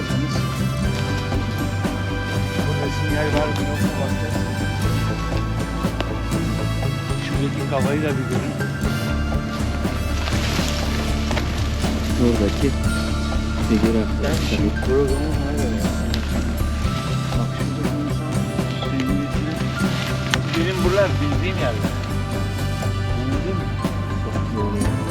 bakarsanız burada sinyal var mı yok mu bakacağız. Şuradaki kafayı da bir görün. Buradaki figür Ben şu programı ona göre yaptım. Bak şurada bir insan benim buralar bildiğim yerler. Anladın mı? Çok güzel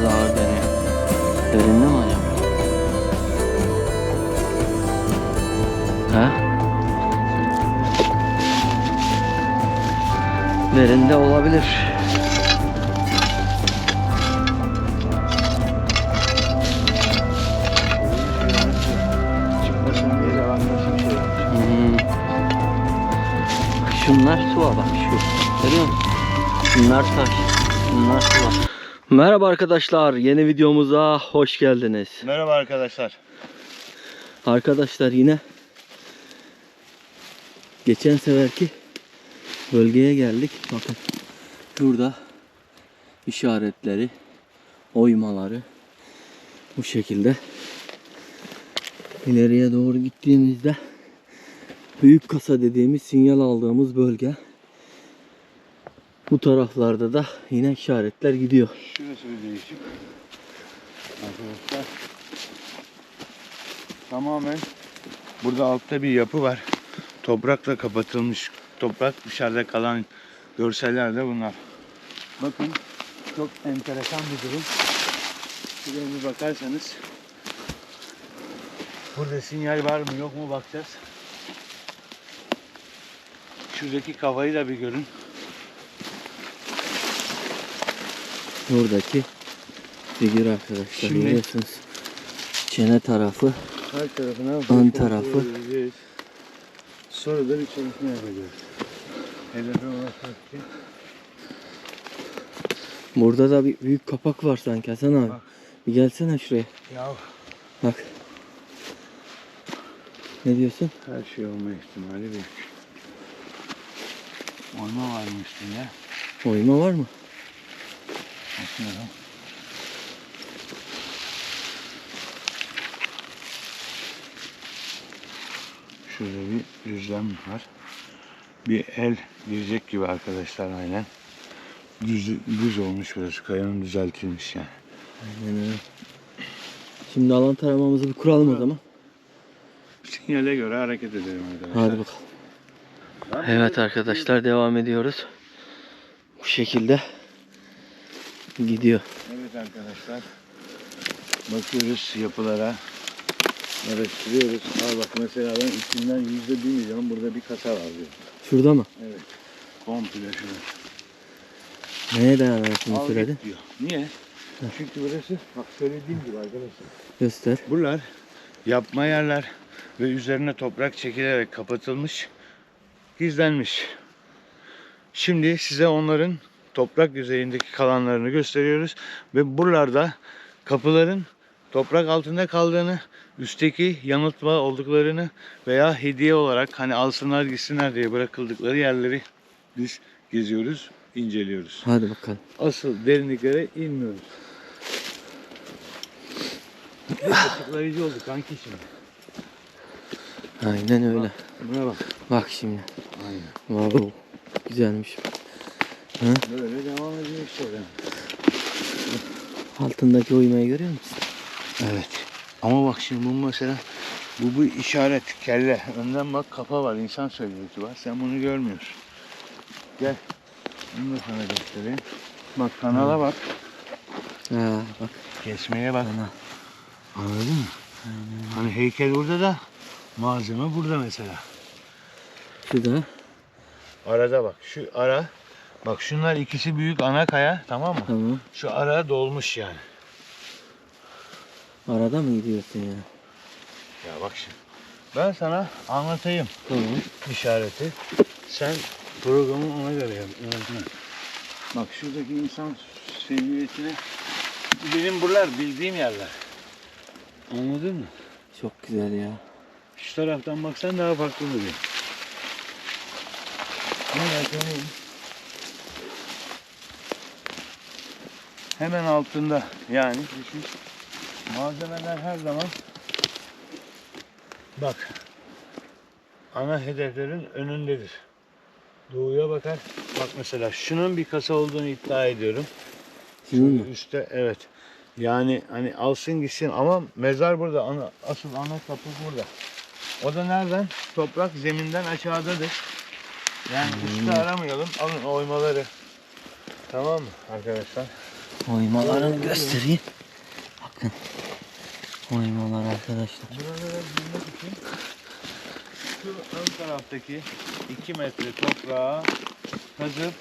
Biraz ağır deniyor. Derinde mi acaba? Ha? Derinde olabilir. Hmm. Şunlar suva bak şu. Görüyor musun? Bunlar taş. Bunlar suva. Merhaba arkadaşlar. Yeni videomuza hoş geldiniz. Merhaba arkadaşlar. Arkadaşlar yine geçen seferki bölgeye geldik. Bakın şurada işaretleri, oymaları bu şekilde. İleriye doğru gittiğimizde büyük kasa dediğimiz sinyal aldığımız bölge. Bu taraflarda da yine işaretler gidiyor. Şurası bir değişik. Arkadaşlar. Tamamen burada altta bir yapı var. Toprakla kapatılmış. Toprak dışarıda kalan görseller de bunlar. Bakın çok enteresan bir durum. Şuraya bir bakarsanız burada sinyal var mı yok mu bakacağız. Şuradaki kafayı da bir görün. Buradaki figür arkadaşlar Şimdi- görüyorsunuz. Çene tarafı Her tarafına Ön tarafı. Sonra da bir çalışma yapacağız. Hedefe ulaşmak için. Burada da bir büyük kapak var sanki Hasan abi. Bak. Bir gelsene şuraya. Ya Bak. Ne diyorsun? her şey olma ihtimali büyük. Oyma var mı üstünde? Oyma var mı? Bakıyorum. Şurada bir düzlem var. Bir el girecek gibi arkadaşlar aynen. Düz, düz olmuş burası. Kayanın düzeltilmiş yani. Aynen öyle. Şimdi alan taramamızı bir kuralım o zaman. Sinyale göre hareket edelim arkadaşlar. Hadi bakalım. Evet arkadaşlar devam ediyoruz. Bu şekilde gidiyor. Evet arkadaşlar. Bakıyoruz yapılara. Araştırıyoruz. Al bak mesela ben içinden yüzde bir milyon burada bir kasa var diyor. Şurada mı? Evet. Komple şurası. Neye dayanarak bunu git diyor. Niye? Çünkü burası bak söylediğim gibi arkadaşlar. Göster. Buralar yapma yerler ve üzerine toprak çekilerek kapatılmış, gizlenmiş. Şimdi size onların toprak yüzeyindeki kalanlarını gösteriyoruz ve buralarda kapıların toprak altında kaldığını, üstteki yanıltma olduklarını veya hediye olarak hani alsınlar gitsinler diye bırakıldıkları yerleri biz geziyoruz, inceliyoruz. Hadi bakalım. Asıl derinliklere inmiyoruz. Hep açıklayıcı oldu kanki şimdi. Aynen öyle. Buna bak. Bak şimdi. Aynen. Wow. Güzelmiş. Böyle devam ediyor işte. Altındaki oymayı görüyor musun? Evet. Ama bak şimdi bu mesela bu bir işaret kelle. Önden bak kafa var. insan söylüyordu var. Sen bunu görmüyorsun. Gel. Bunu da sana göstereyim. Bak kanala bak. Ha bak. Kesmeye bak. Ana. Anladın mı? Hani heykel burada da malzeme burada mesela. Şu da. Arada bak. Şu ara. Bak şunlar ikisi büyük ana kaya tamam mı? Tamam. Şu ara dolmuş yani. Arada mı gidiyorsun ya? Ya bak şimdi. Ben sana anlatayım Tamam. işareti. Sen programı ona göre yap. Bak şuradaki insan seviyetine benim buralar bildiğim yerler. Anladın mı? Çok güzel ya. Şu taraftan baksan daha farklı duruyor. Ne yapalım? Hemen altında. Yani düşün. Malzemeler her zaman bak ana hedeflerin önündedir. Doğuya bakar. Bak mesela şunun bir kasa olduğunu iddia ediyorum. Şunun üstte evet. Yani hani alsın gitsin ama mezar burada. Ana, asıl ana kapı burada. O da nereden? Toprak zeminden aşağıdadır. Yani üstte aramayalım. Alın oymaları. Tamam mı arkadaşlar? Oymalarını göstereyim. Bakın. Oymalar arkadaşlar. Buralara girmek için şu ön taraftaki 2 metre toprağa kazıp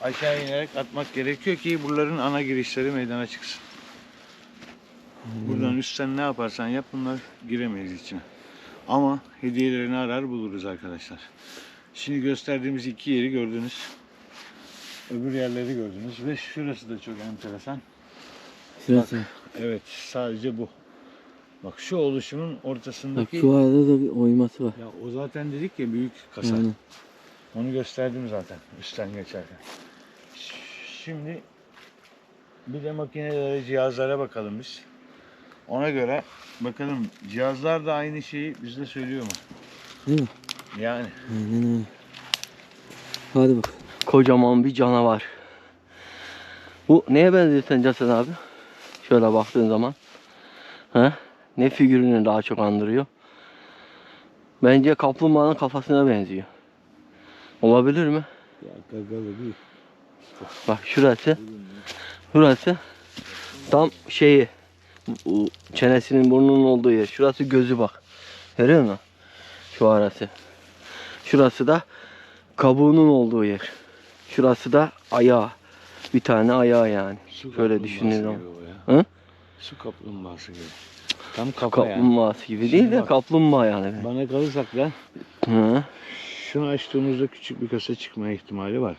aşağı inerek atmak gerekiyor ki buraların ana girişleri meydana çıksın. Buradan üstten ne yaparsan yap bunlar giremeyiz içine. Ama hediyelerini arar buluruz arkadaşlar. Şimdi gösterdiğimiz iki yeri gördünüz. Öbür yerleri gördünüz ve şurası da çok enteresan. Şurası. Evet sadece bu. Bak şu oluşumun Bak ortasındaki şu arada da bir oyması var. ya o zaten dedik ya büyük kasa. Yani Onu gösterdim zaten üstten geçerken. Şimdi bir de makinelere, cihazlara bakalım biz. Ona göre bakalım cihazlar da aynı şeyi bize söylüyor mu? Değil mi? Yani Aynen öyle. Hadi bak. Kocaman bir canavar. Bu neye benziyor sence Hasan abi? Şöyle baktığın zaman. He? Ne figürünü daha çok andırıyor? Bence kaplumbağanın kafasına benziyor. Olabilir mi? ya gagalı değil. Bak şurası. Şurası. Tam şeyi. Çenesinin burnunun olduğu yer. Şurası gözü bak. Görüyor musun? Şu arası. Şurası da kabuğunun olduğu yer. Şurası da ayağı. Bir tane ayağı yani. Su Şöyle düşünüyorum. gibi. Hı? Su kaplumbağası gibi. Tam kafa yani. Kaplumbağası gibi Şimdi değil de bak. kaplumbağa yani. Bana kalırsak da Hı. şunu açtığımızda küçük bir kasa çıkma ihtimali var.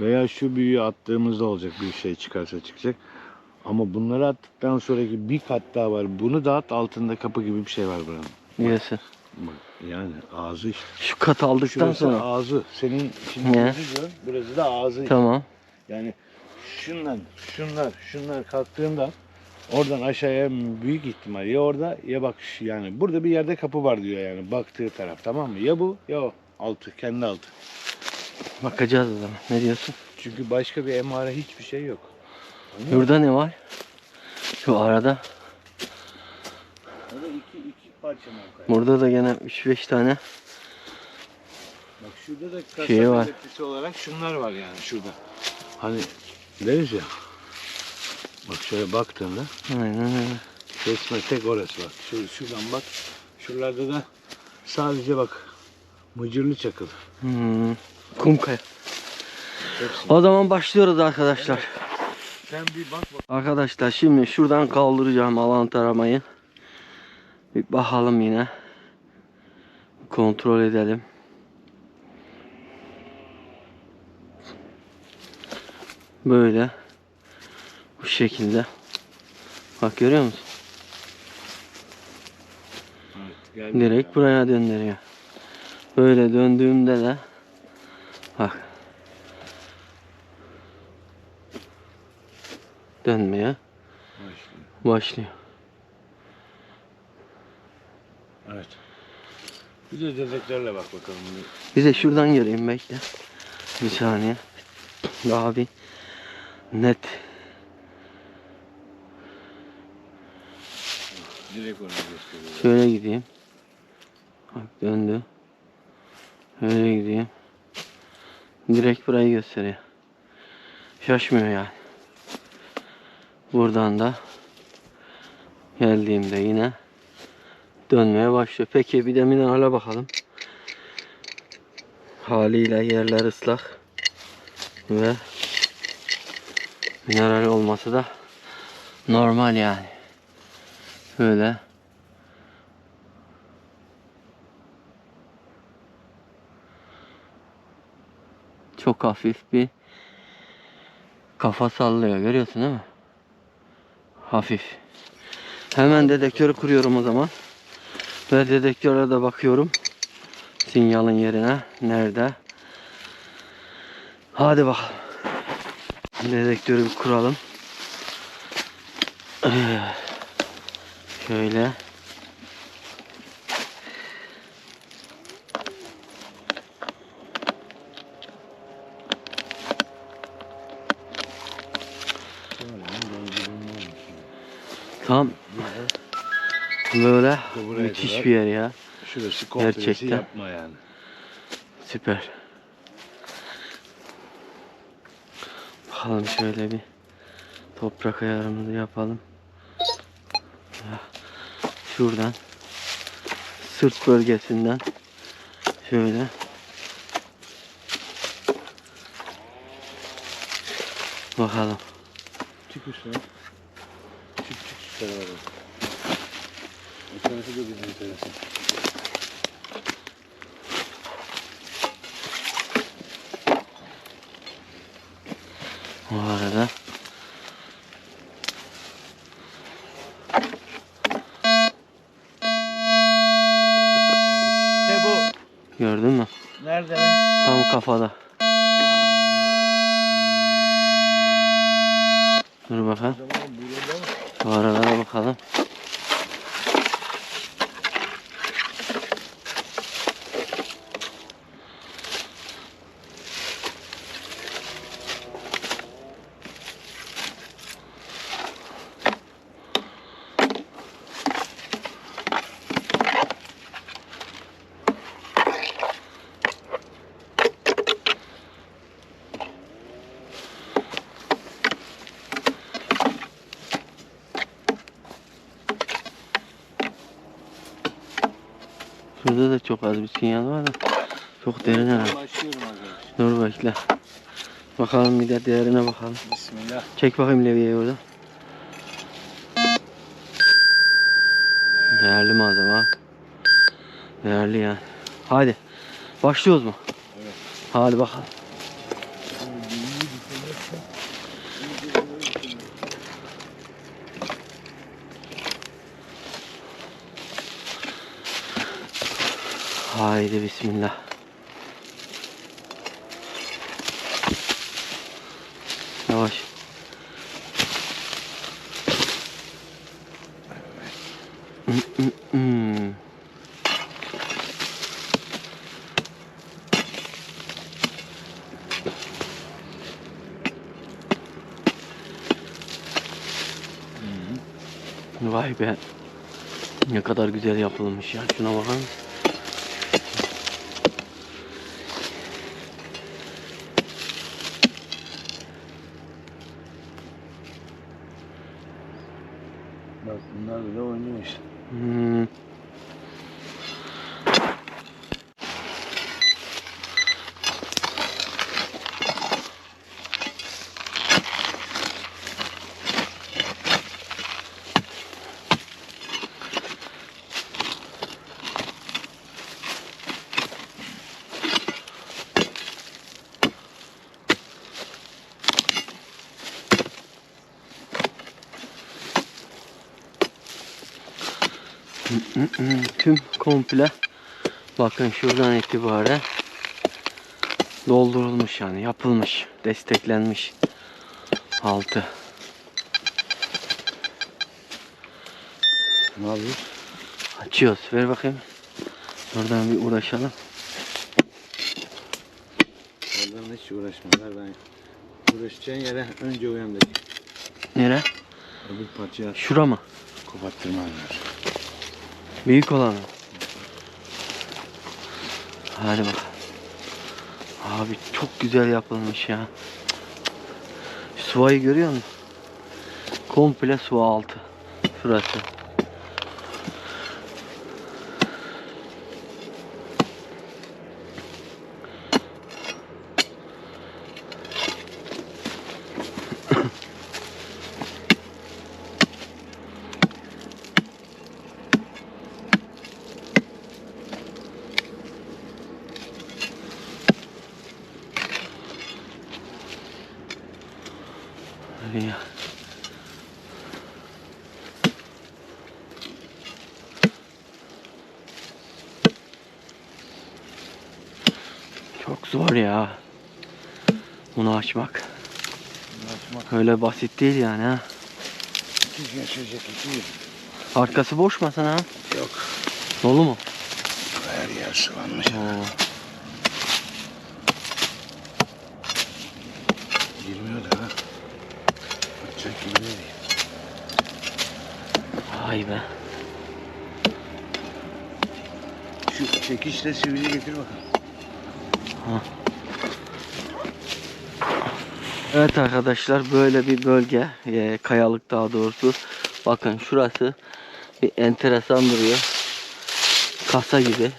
Veya şu büyüğü attığımızda olacak bir şey çıkarsa çıkacak. Ama bunları attıktan sonraki bir kat daha var. Bunu da at altında kapı gibi bir şey var buranın. Diyorsun. Bak, yani ağzı işte. Şu kat aldıktan Şurası sonra. ağzı. Senin şimdi Ne? gözü. Burası da ağzı. Tamam. Yani şundan, şunlar, şunlar kalktığında oradan aşağıya büyük ihtimal ya orada ya bak şu- yani burada bir yerde kapı var diyor yani baktığı taraf tamam mı? Ya bu ya o altı kendi altı. Bakacağız o zaman. Ne diyorsun? Çünkü başka bir emare hiçbir şey yok. Burada ne var? Şu arada. Orada iki, iki parça mevkaya. Burada da gene 3-5 tane. Bak şurada da kasa Şeyi var. belirtisi olarak şunlar var yani şurada. Hani deriz ya. Bak şöyle baktığında Aynen öyle. kesme tek orası bak. Şöyle şuradan bak. Şuralarda da sadece bak mıcırlı çakıl. Hmm. Kum kaya. Hepsi. O zaman başlıyoruz arkadaşlar. Sen bir bak bak. Arkadaşlar şimdi şuradan kaldıracağım alan taramayı. Bir bakalım yine. Kontrol edelim. Böyle. Bu şekilde. Bak görüyor musun? Evet, Direkt buraya döndürüyor. Böyle döndüğümde de bak dönmeye Başlıyor. başlıyor. Evet. Bir de dedektörle bak bakalım. Bir de şuradan göreyim bekle. Bir saniye. Daha bir net. Direkt onu gösteriyor. Şöyle gideyim. Bak döndü. Şöyle gideyim. Direkt burayı gösteriyor. Şaşmıyor yani. Buradan da geldiğimde yine dönmeye başlıyor. Peki bir de minerale bakalım. Haliyle yerler ıslak ve mineral olması da normal yani. Böyle çok hafif bir kafa sallıyor. Görüyorsun değil mi? Hafif. Hemen dedektörü kuruyorum o zaman. Ve dedektöre de bakıyorum. Sinyalin yerine. Nerede? Hadi bakalım. Dedektörü bir kuralım. Şöyle. Tam böyle Buraya müthiş kadar. bir yer ya. Şurası Gerçekten. yapma yani. Süper. Bakalım şöyle bir toprak ayarımızı yapalım. Şuradan sırt bölgesinden şöyle bakalım. Çık üstüne. Çık çık şu tarafı da bizim enteresan. Bu arada İşte bu. gördün mü? Nerede lan? Tam kafada. Dur bakalım. Bu aralara bakalım. Şurada da çok az bir sinyal var da çok derin herhalde. Dur bekle. Bakalım bir de değerine bakalım. Bismillah. Çek bakayım levyeyi orada. Değerli malzeme ha. Değerli yani. Hadi. Başlıyoruz mu? Evet. Hadi bakalım. Haydi bismillah. Yavaş. Hmm, hmm, hmm. Vay be. Ne kadar güzel yapılmış ya. Şuna bakar mısın? Bak bunlar bile Tüm komple bakın şuradan itibaren doldurulmuş yani yapılmış, desteklenmiş altı. Ne yapıyoruz? Açıyoruz. Ver bakayım. Oradan bir uğraşalım. Oradan hiç uğraşma. Ver ben. Uğraşacağın yere önce uyandaki. Nere? Öbür parçayı Şura mı? koparttırman lazım. Büyük olanı. Hadi bakalım. Abi çok güzel yapılmış ya. Suvayı görüyor musun? Komple su altı. Şurası. Hadi ya. Çok zor ya. Bunu açmak. Açmak. Öyle basit değil yani ha. 200 gün sürecek 200. Arkası boş mu Hasan abi? Yok. Dolu mu? Her yer sıvanmış. Oo. Girmiyor da ha. Atacak gibi değil. Vay be. Şu çekişle sivriyi getir bakalım. Evet arkadaşlar böyle bir bölge. e, kayalık daha doğrusu. Bakın şurası bir enteresan duruyor. Kasa gibi.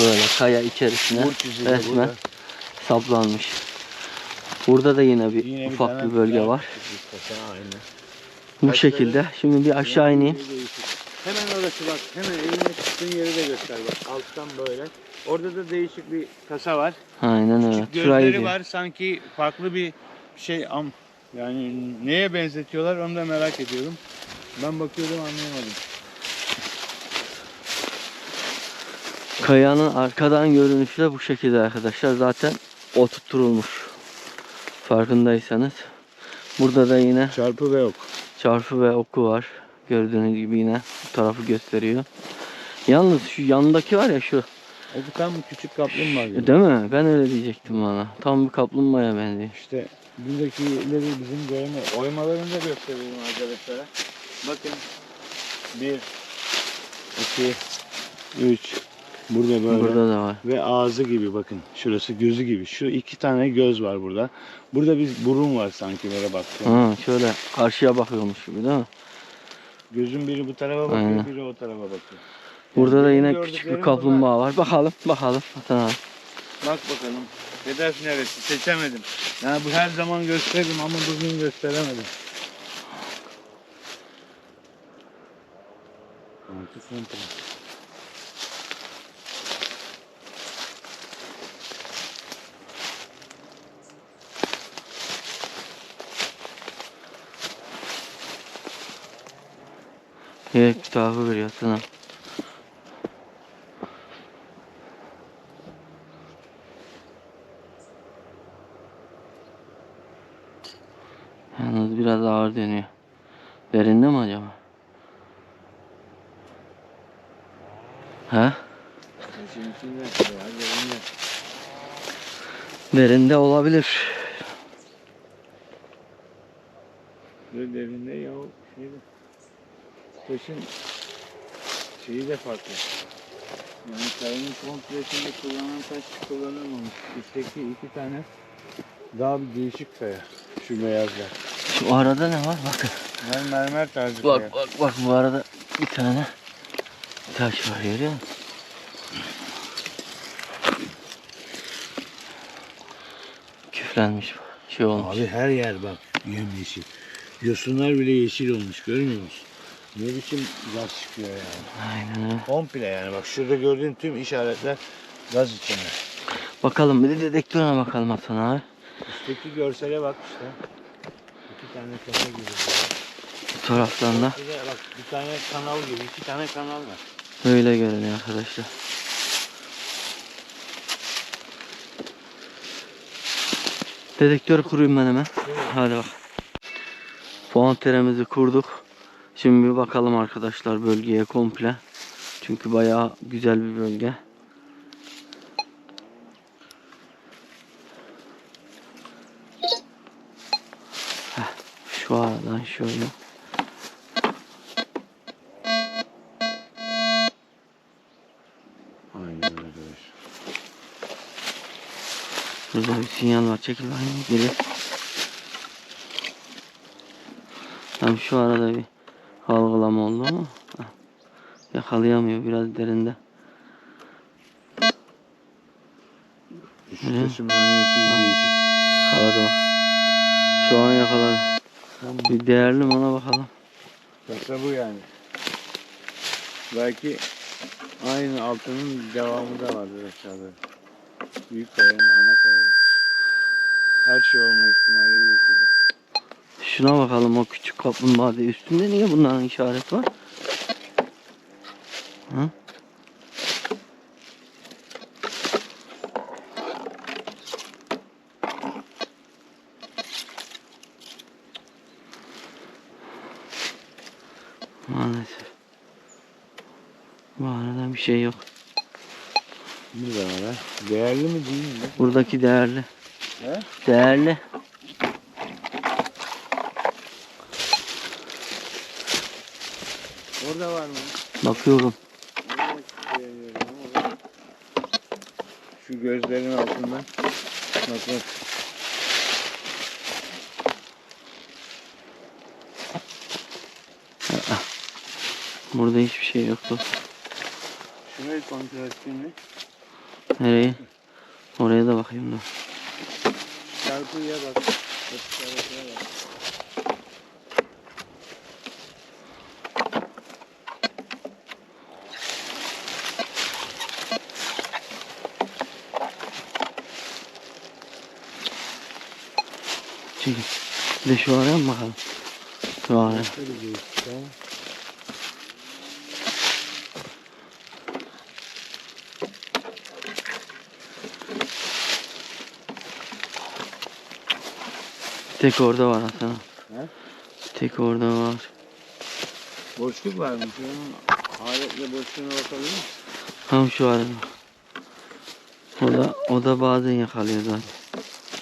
Böyle kaya içerisine resmen burada. saplanmış. Burada da yine bir Yine ufak tane bir bölge var. bir. Bu şekilde. Şimdi bir aşağı ineyim. Hemen orası bak. Hemen eline çıktığın yeri de göster bak. Alttan böyle. Orada da değişik bir kasa var. Aynen öyle. Küçük Şurayı gözleri diyor. var. Sanki farklı bir şey am yani neye benzetiyorlar onu da merak ediyorum. Ben bakıyordum anlayamadım. Kayanın arkadan görünüşü de bu şekilde arkadaşlar. Zaten oturtulmuş. Farkındaysanız. Burada da yine Çarpı ve ok. çarpı ve oku var. Gördüğünüz gibi yine bu tarafı gösteriyor. Yalnız şu yandaki var ya şu. O tam küçük kaplumbağa gibi. Değil mi? Ben öyle diyecektim bana. Tam bir kaplumbağaya benziyor. İşte buradakileri bizim görme oymalarını da gösterelim arkadaşlara. Bakın. Bir, iki, üç. Burada böyle. Burada da var. Ve ağzı gibi bakın. Şurası gözü gibi. Şu iki tane göz var burada. Burada bir burun var sanki böyle baktığım. Ha, şöyle karşıya bakıyormuş gibi değil mi? Gözün biri bu tarafa bakıyor, Aynen. biri o tarafa bakıyor. Burada da benim yine küçük bir kaplumbağa var. Bakalım, bakalım. Hasan abi. Bak bakalım. Hedef neresi? Seçemedim. Yani bu her zaman gösteririm ama bugün gösteremedim. Altı santim. Evet, kitabı veriyor Hasan abi. Yalnız biraz ağır dönüyor. Derinde mi acaba? Ha? Derinde olabilir. Böyle derinde ya o şeyde. Taşın şeyi de farklı. Yani kayanın komplesinde kullanılan taş kullanılmamış. Üstteki iki tane daha bir değişik kaya. Şu beyazlar. Şu arada ne var? Bakın. Ben mermer tarzı kaya. Bak bak bak bu arada bir tane taş var görüyor musun? Küflenmiş bu. Şey olmuş. Abi her yer bak yemyeşil. Yosunlar bile yeşil olmuş görmüyor musun? Ne biçim gaz çıkıyor yani. Aynen öyle. Komple yani bak şurada gördüğün tüm işaretler gaz içinde. Bakalım bir de dedektörüne bakalım Hasan abi. Üstteki görsele bak işte. İki tane kasa gibi. Bu taraftan da Bir de bak bir tane kanal gibi iki tane kanal var. böyle görünüyor arkadaşlar. Dedektörü kurayım ben hemen. Hadi bak. Puanteremizi kurduk. Şimdi bir bakalım arkadaşlar bölgeye komple. Çünkü bayağı güzel bir bölge. Heh, Şu aradan şöyle. Aynen öyle. Burada bir sinyal var. Çekil bakayım geri. Tam şu arada bir halgılama oldu ama heh, yakalayamıyor biraz derinde. Değişik. Yakaladı bak. Şu an yakaladı. Bir değerli mi ona bakalım. Kasa bu yani. Belki aynı altının devamı da vardır aşağıda. Büyük kayanın ana kayanın. Her şey olma ihtimali büyük burada. Şuna bakalım o küçük kaplumbağa diye. Üstünde niye bunların işareti var? Hı? Maalesef. Bu arada bir şey yok. Bu da var. Değerli mi değil mi? Buradaki değerli. He? Değerli. Orada var mı? Bakıyorum. Şu gözlerin altından. Bak bak. Burada hiçbir şey yok dostum. Şurayı kontrol ettin mi? Nereye? Oraya da bakayım da. Çarpıya bak. Arasına bak. Çekil. Bir de şu araya mı bakalım? Şu araya. Tek orada var Hasan. He? Tek orada var. Boşluk var mı? Şunun aletle boşluğuna bakabilir misin? Tam şu arada. O da, o da bazen yakalıyor zaten.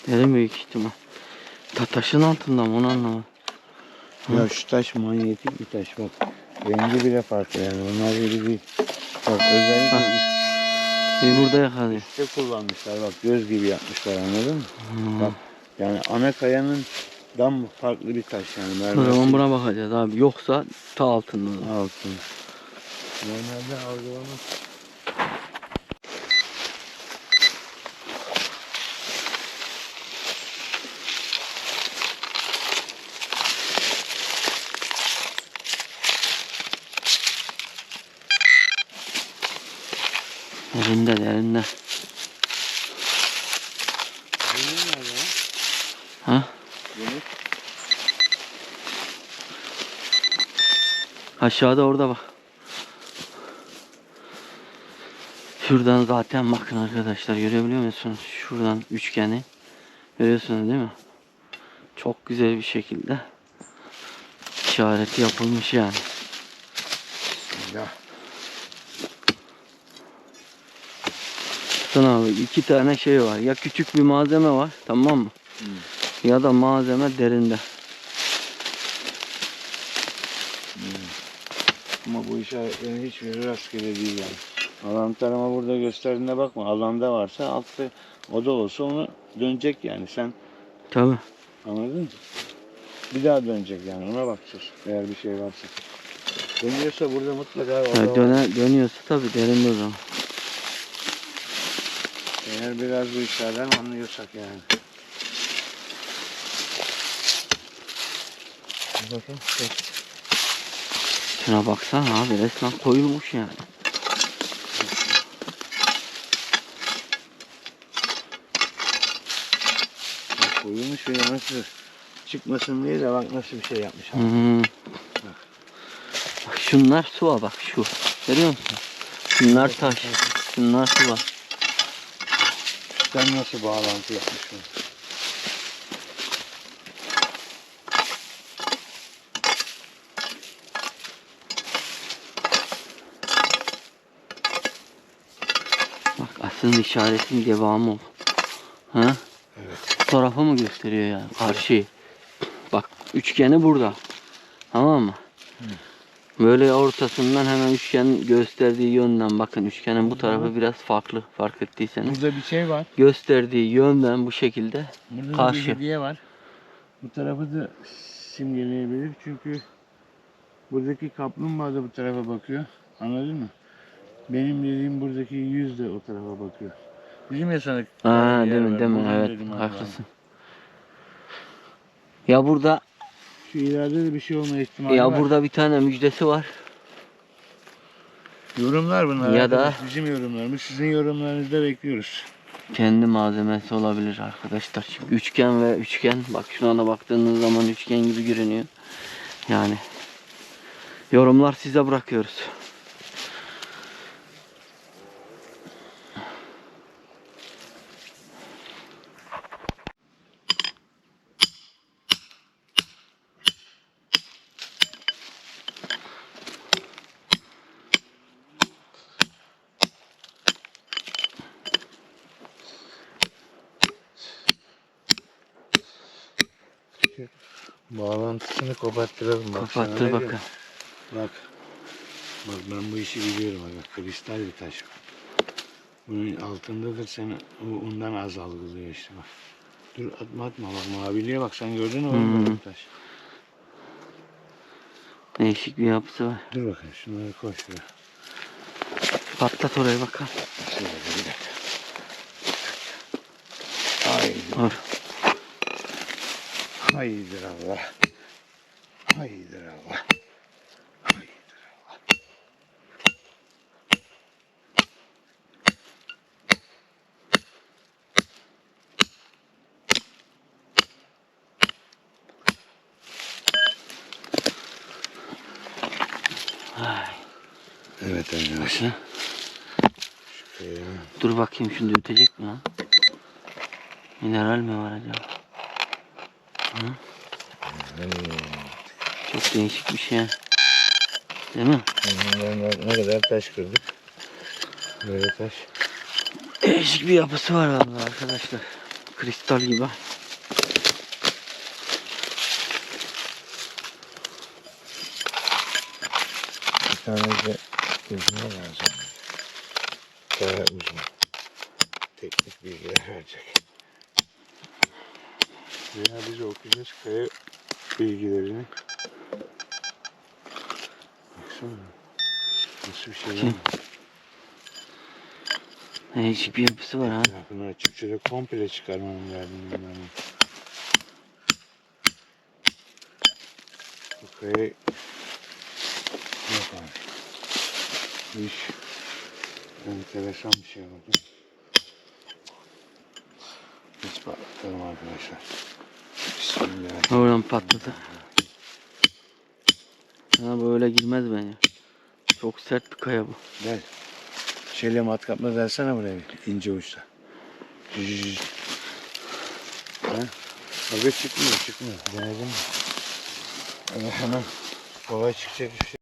Derin büyük ihtimal. Ta taşın altında mı onu anlamadım. Ya şu taş manyetik bir taş bak. Rengi bile farklı yani. Onlar gibi değil. Bak özellikle Bir burada yakalıyor. üstte kullanmışlar. Bak göz gibi yapmışlar anladın mı? Hmm. Bak. Yani ana kayanın dan farklı bir taş yani. O Mermer zaman buna bakacağız abi. Yoksa ta altında. da. altın. Normalde algılamaz. Derinde. Benim nerede ya? Ha? Benim. Aşağıda orada bak. Şuradan zaten bakın arkadaşlar görebiliyor musunuz? Şuradan üçgeni görüyorsunuz değil mi? Çok güzel bir şekilde işareti yapılmış yani. Ya. Sana abi iki tane şey var. Ya küçük bir malzeme var tamam mı? Ya da malzeme derinde. Ama bu işaretlerin hiçbiri rastgele değil yani. Alan tarama burada gösterdiğine bakma. Alanda varsa altta o da olsa onu dönecek yani. Sen Tabi. anladın mı? Bir daha dönecek yani. Ona bakacağız. Eğer bir şey varsa. Dönüyorsa burada mutlaka o da var. döne, dönüyorsa tabi derinde o zaman. Eğer biraz bu işlerden anlıyorsak yani. Bakın. Şuna baksana abi resmen koyulmuş yani. Bak koyulmuş ve nasıl çıkmasın diye de bak nasıl bir şey yapmış. Hmm. Bak şunlar suva bak şu. Görüyor musun? Şunlar taş. Şunlar suva. Sen nasıl bağlantı yapmış bunu? Bak aslında işaretin devamı o. Ha? Evet. Tarafa mı gösteriyor yani? Karşıyı. Bak üçgeni burada. Tamam mı? Böyle ortasından hemen üçgen gösterdiği yönden bakın üçgenin bu tarafı biraz farklı fark ettiyseniz. Burada bir şey var. Gösterdiği yönden bu şekilde Burada da Karşı. bir hediye var. Bu tarafı da simgeleyebilir çünkü buradaki kaplumbağa da bu tarafa bakıyor. Anladın mı? Benim dediğim buradaki yüz de o tarafa bakıyor. Bizim ya sana yer değil mi değil mi? Evet haklısın. Ya burada Şu ileride de bir şey olma ihtimali ya var. burada bir tane müjdesi var. Yorumlar bunlar. Ya arkadaş. da- Bizim yorumlarımız. Sizin yorumlarınızı da bekliyoruz. Kendi malzemesi olabilir arkadaşlar. Şimdi üçgen ve üçgen. Bak şuna da baktığınız zaman üçgen gibi görünüyor. Yani yorumlar size bırakıyoruz. Çünkü bağlantısını koparttıralım. Bak Kapattır diyorum. Bak. Bak ben bu işi biliyorum. Bak kristal bir taş. Bunun altındadır sen ondan az algılıyor işte bak. Dur atma atma bak maviliğe bak sen gördün mü Hmm. taş. Değişik bir yapısı var. Dur bakayım şunları koy şuraya. Patlat oraya bakalım. Şöyle bir dakika. Haydi. Allah. Haydır Allah. Haydır Allah. Ay. Evet arkadaşlar. Hı? Şu kayaya Dur bakayım şimdi ötecek mi lan? Mineral mi var acaba? Çok değişik bir şey. Değil mi? ne, ne kadar taş kırdık. Böyle taş. Değişik bir yapısı var vallahi arkadaşlar. Kristal gibi. Bir tane de uzman lazım. Daha uzman. Teknik bilgiler verecek. Veya biz okuyacağız kaya bilgilerini. Baksana. Nasıl bir şey Kim? Değişik bir yapısı var ha. Ya bunu açıp şöyle komple çıkarmam lazım. Bu kaya yok abi. İş enteresan bir şey oldu. Biz bakalım arkadaşlar. Bismillah. Oradan patladı. Ha böyle girmez bence. Çok sert bir kaya bu. Gel. Şeyle matkapla versene buraya bir ince uçta. Ha? Abi çıkmıyor çıkmıyor. Denedim hemen kolay çıkacak bir şey.